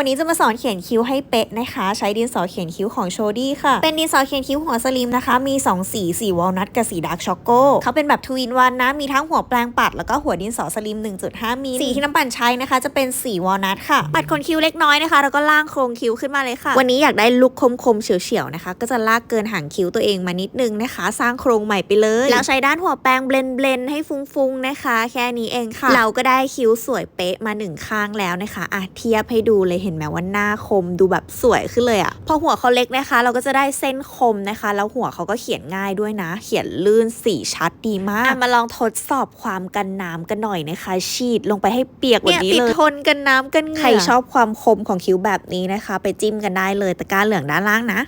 วันนี้จะมาสอนเขียนคิ้วให้เป๊ะนะคะ ใช้ดินสอเขียนคิ้วของโชดี้ค่ะ เป็นดินสอเขียนคิ้วหัวสลิมนะคะ มี 2 สีสีวอลนัทกับสีดาร์กช็อกโกเขาเป็นแบบทวินวันนะ มีทั้งหัวแปลงปัด แล้วก็หัวดินสอสลิม 1.5 มิลสีที่น้ำปั่นใช้นะคะ จะเป็นสีวอลนัทค่ะ ปัดขนคิ้วเล็กน้อยนะคะ แล้วก็ล่างโครงคิ้วขึ้นมาเลยค่ะ วันนี้อยากได้ลุคคมๆเฉียวๆนะคะ ก็จะลากเกินหางคิ้วตัวเองมานิดนึงนะคะ สร้างโครงใหม่ไปเลย แล้วใช้ด้านหัวแปรงเบลนเบลนให้ฟุ้งๆนะคะ แค่นี้เองค่ะ เราก็ได้คิ้วสวยเป๊ะมาหนึ่งข้างแล้วนะคะอะเทียบให้ดูเลยห็นไหมว่าหน้าคมดูแบบสวยขึ้นเลยอะพอหัวเขาเล็กนะคะ เราก็จะได้เส้นคมนะคะ แล้วหัวเขาก็เขียนง่ายด้วยนะ เขียนลื่นสีชัดดีมากอะมาลองทดสอบความกันน้ำกันหน่อยนะคะ ฉีดลงไปให้เปียกแบบนี้เลยทนกันน้ำกันใครชอบความคมของคิ้วแบบนี้นะคะ ไปจิ้มกันได้เลยตะกร้าเหลืองด้านล่างนะ